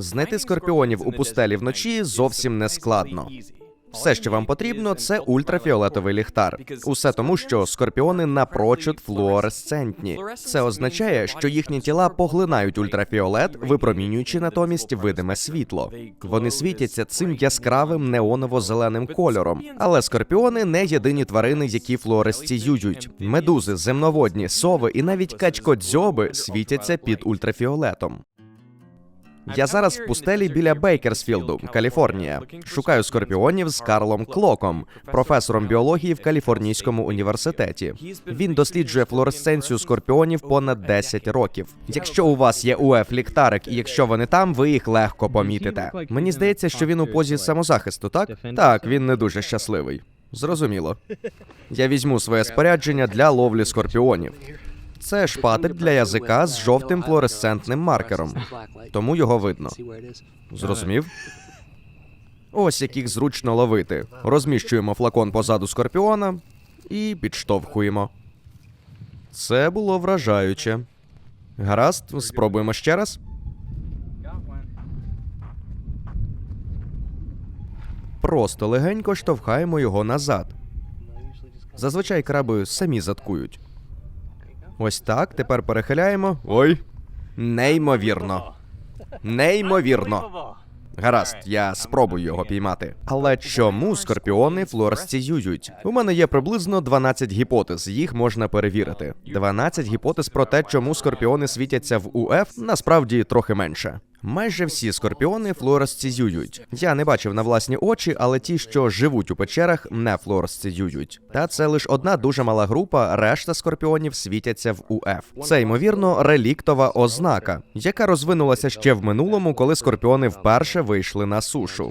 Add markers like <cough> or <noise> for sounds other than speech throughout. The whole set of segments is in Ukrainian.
Знайти скорпіонів у пустелі вночі зовсім не складно. Все, що вам потрібно, це ультрафіолетовий ліхтар. Усе тому, що скорпіони напрочуд флуоресцентні. Це означає, що їхні тіла поглинають ультрафіолет, випромінюючи натомість видиме світло. Вони світяться цим яскравим неоново-зеленим кольором. Але скорпіони не єдині тварини, які флуоресціюють. Медузи, земноводні, сови і навіть качкодзьоби світяться під ультрафіолетом. Я зараз в пустелі біля Бейкерсфілду, Каліфорнія. Шукаю скорпіонів з Карлом Клоком, професором біології в Каліфорнійському університеті. Він досліджує флуоресценцію скорпіонів понад 10 років. Якщо у вас є УФ ліхтарик, і якщо вони там, ви їх легко помітите. Мені здається, що він у позі самозахисту, так? Так, він не дуже щасливий. Зрозуміло. <laughs> Я візьму своє спорядження для ловлі скорпіонів. Це шпатель для язика з жовтим флуоресцентним маркером, тому його видно. Зрозумів? Ось яких зручно ловити. Розміщуємо флакон позаду скорпіона і підштовхуємо. Це було вражаюче. Гаразд, спробуємо ще раз. Просто легенько штовхаємо його назад. Зазвичай краби самі заткують. Ось так, тепер перехиляємо. Ой. Неймовірно. Неймовірно. Гаразд, я спробую його піймати. Але чому скорпіони флуоресціюють? У мене є приблизно 12 гіпотез, їх можна перевірити. 12 гіпотез про те, чому скорпіони світяться в УФ, насправді трохи менше. Майже всі скорпіони флуоресцизюють. Я не бачив на власні очі, але ті, що живуть у печерах, не флуоресцизюють. Та це лише одна дуже мала група, решта скорпіонів світяться в УФ. Це ймовірно реліктова ознака, яка розвинулася ще в минулому, коли скорпіони вперше вийшли на сушу.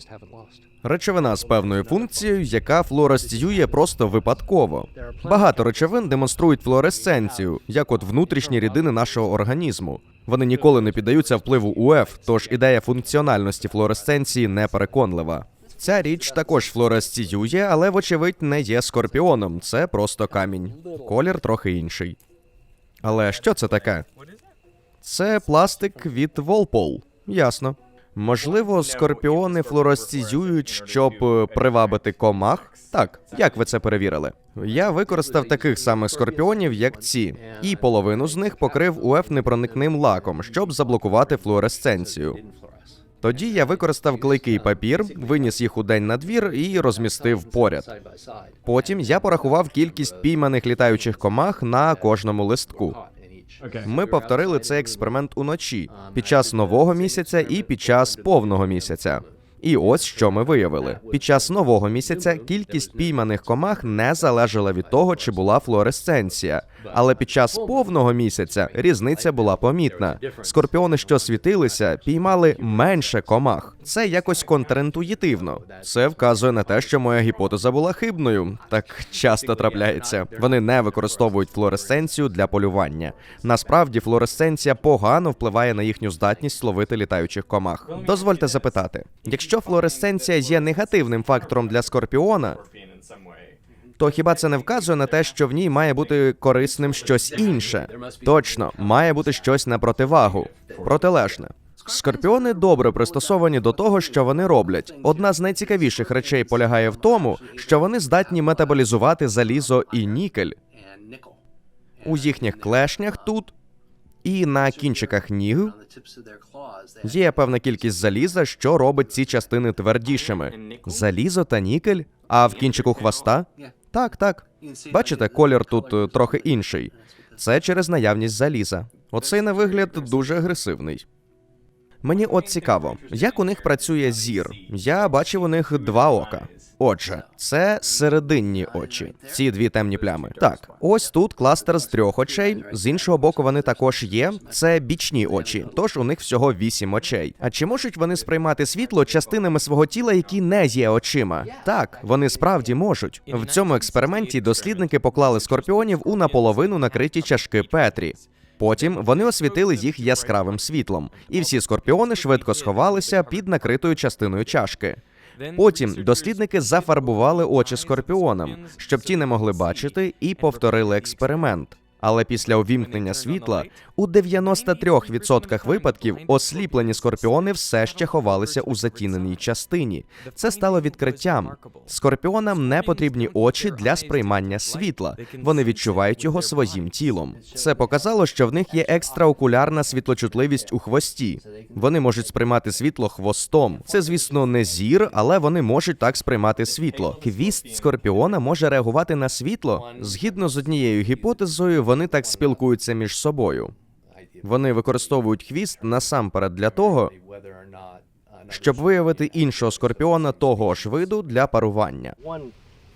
Речовина з певною функцією, яка флуоресціює просто випадково. Багато речовин демонструють флуоресценцію, як от внутрішні рідини нашого організму. Вони ніколи не піддаються впливу УФ, тож ідея функціональності флуоресценції непереконлива. Ця річ також флуоресціює, але, вочевидь, не є скорпіоном. Це просто камінь. Колір трохи інший. Але що це таке? Це пластик від Волпол. Ясно. Можливо, скорпіони флуоресцизують, щоб е, привабити комах? Так, як ви це перевірили? Я використав таких самих скорпіонів, як ці, і половину з них покрив УФ непроникним лаком, щоб заблокувати флуоресценцію. Тоді я використав клейкий папір, виніс їх у день на двір і розмістив поряд. Потім я порахував кількість пійманих літаючих комах на кожному листку. Ми повторили цей експеримент уночі під час нового місяця і під час повного місяця. І ось що ми виявили: під час нового місяця кількість пійманих комах не залежала від того, чи була флуоресценція. Але під час повного місяця різниця була помітна. Скорпіони, що світилися, піймали менше комах. Це якось контрінтуїтивно. Це вказує на те, що моя гіпотеза була хибною. Так часто трапляється. Вони не використовують флуоресценцію для полювання. Насправді, флуоресценція погано впливає на їхню здатність ловити літаючих комах. Дозвольте запитати: якщо флуоресценція є негативним фактором для скорпіона, то хіба це не вказує на те, що в ній має бути корисним щось інше? Точно, має бути щось на противагу, протилежне. Скорпіони добре пристосовані до того, що вони роблять. Одна з найцікавіших речей полягає в тому, що вони здатні метаболізувати залізо і нікель у їхніх клешнях тут і на кінчиках ніг є певна кількість заліза, що робить ці частини твердішими. Залізо та нікель, а в кінчику хвоста? Так, так. Бачите, колір тут е, трохи інший. Це через наявність заліза. Оцей на вигляд дуже агресивний. Мені от цікаво, як у них працює зір. Я бачив у них два ока. Отже, це серединні очі, ці дві темні плями. Так, ось тут кластер з трьох очей. З іншого боку, вони також є. Це бічні очі, тож у них всього вісім очей. А чи можуть вони сприймати світло частинами свого тіла, які не є очима? Так, вони справді можуть. В цьому експерименті дослідники поклали скорпіонів у наполовину накриті чашки Петрі. Потім вони освітили їх яскравим світлом, і всі скорпіони швидко сховалися під накритою частиною чашки. Потім дослідники зафарбували очі скорпіонам, щоб ті не могли бачити, і повторили експеримент. Але після увімкнення світла у 93% випадків осліплені скорпіони все ще ховалися у затіненій частині. Це стало відкриттям. Скорпіонам не потрібні очі для сприймання світла. Вони відчувають його своїм тілом. Це показало, що в них є екстраокулярна світлочутливість у хвості. Вони можуть сприймати світло хвостом. Це, звісно, не зір, але вони можуть так сприймати світло. Хвіст скорпіона може реагувати на світло. Згідно з однією гіпотезою, вони так спілкуються між собою. Вони використовують хвіст насамперед для того, щоб виявити іншого скорпіона того ж виду для парування.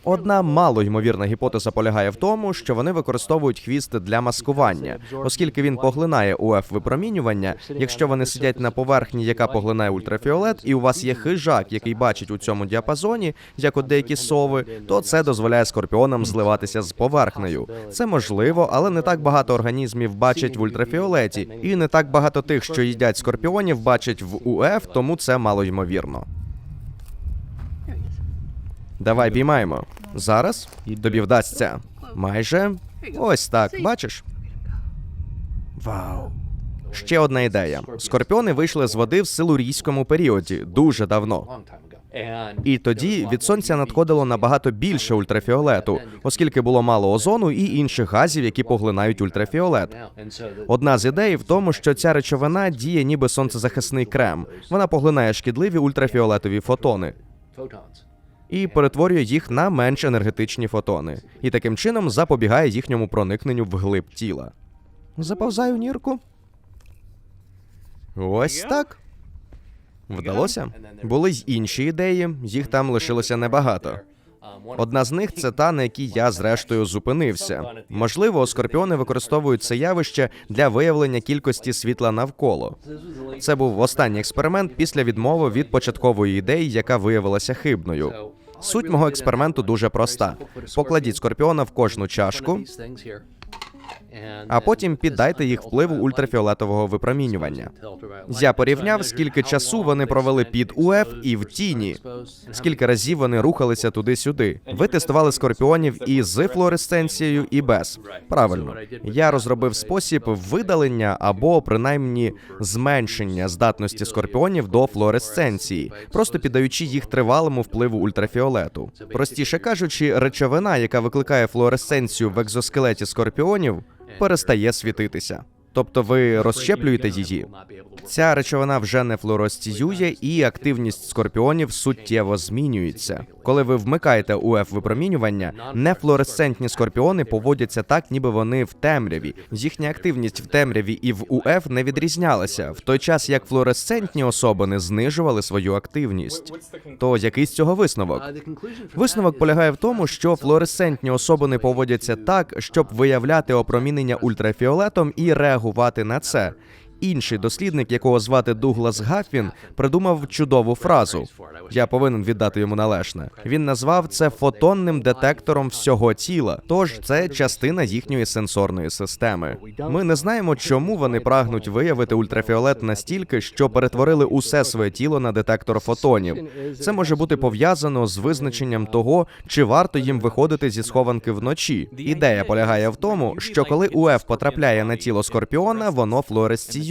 Одна малоймовірна гіпотеза полягає в тому, що вони використовують хвіст для маскування, оскільки він поглинає УФ випромінювання. Якщо вони сидять на поверхні, яка поглинає ультрафіолет, і у вас є хижак, який бачить у цьому діапазоні, як от деякі сови, то це дозволяє скорпіонам зливатися з поверхнею. Це можливо, але не так багато організмів бачать в ультрафіолеті, і не так багато тих, що їдять скорпіонів, бачать в УФ, тому це малоймовірно. Давай піймаємо. Зараз тобі вдасться. Майже ось так, бачиш? Вау. Ще одна ідея. Скорпіони вийшли з води в силурійському періоді дуже давно. І тоді від сонця надходило набагато більше ультрафіолету, оскільки було мало озону і інших газів, які поглинають ультрафіолет. Одна з ідей в тому, що ця речовина діє ніби сонцезахисний крем. Вона поглинає шкідливі ультрафіолетові фотони і перетворює їх на менш енергетичні фотони, і таким чином запобігає їхньому проникненню вглиб тіла. Заповзаю нірку. Ось так. Вдалося? Були й інші ідеї, їх там лишилося небагато. Одна з них це та, на якій я зрештою зупинився. Можливо, скорпіони використовують це явище для виявлення кількості світла навколо. Це був останній експеримент після відмови від початкової ідеї, яка виявилася хибною. Суть мого експерименту дуже проста: покладіть скорпіона в кожну чашку, а потім піддайте їх впливу ультрафіолетового випромінювання. Я порівняв, скільки часу вони провели під УФ і в тіні, скільки разів вони рухалися туди-сюди. Ви тестували скорпіонів і з флуоресценцією, і без. Правильно, я розробив спосіб видалення або принаймні зменшення здатності скорпіонів до флуоресценції, просто піддаючи їх тривалому впливу ультрафіолету. Простіше кажучи, речовина, яка викликає флуоресценцію в екзоскелеті скорпіонів, перестає світитися. Тобто ви розщеплюєте її. Ця речовина вже не флуоресціює, і активність скорпіонів суттєво змінюється. Коли ви вмикаєте УФ випромінювання, нефлуоресцентні скорпіони поводяться так, ніби вони в темряві. Їхня активність в темряві і в УФ не відрізнялася, в той час як флуоресцентні особини знижували свою активність. То який з цього висновок? Висновок полягає в тому, що флуоресцентні особини поводяться так, щоб виявляти опромінення ультрафіолетом і реагувати на це. Інший дослідник, якого звати Дуглас Гаффін, придумав чудову фразу. Я повинен віддати йому належне. Він назвав це фотонним детектором всього тіла. Тож це частина їхньої сенсорної системи. Ми не знаємо, чому вони прагнуть виявити ультрафіолет настільки, що перетворили усе своє тіло на детектор фотонів. Це може бути пов'язано з визначенням того, чи варто їм виходити зі схованки вночі. Ідея полягає в тому, що коли УФ потрапляє на тіло скорпіона, воно флуоресціює.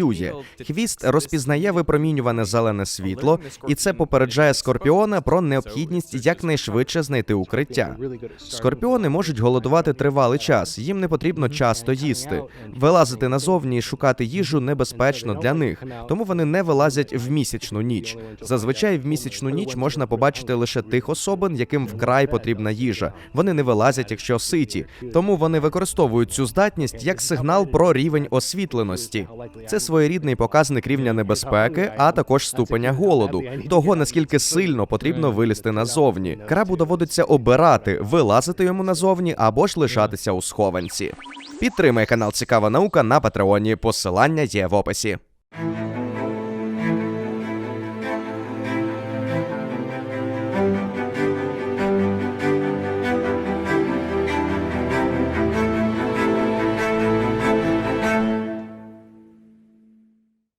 Хвіст розпізнає випромінюване зелене світло, і це попереджає скорпіона про необхідність якнайшвидше знайти укриття. Скорпіони можуть голодувати тривалий час, їм не потрібно часто їсти. Вилазити назовні і шукати їжу небезпечно для них, тому вони не вилазять в місячну ніч. Зазвичай в місячну ніч можна побачити лише тих особин, яким вкрай потрібна їжа. Вони не вилазять, якщо ситі, тому вони використовують цю здатність як сигнал про рівень освітленості. Це своєрідний показник рівня небезпеки, а також ступеня голоду, того наскільки сильно потрібно вилізти назовні. Крабу доводиться обирати, вилазити йому назовні або ж лишатися у схованці. Підтримай канал Цікава наука на Патреоні. Посилання є в описі.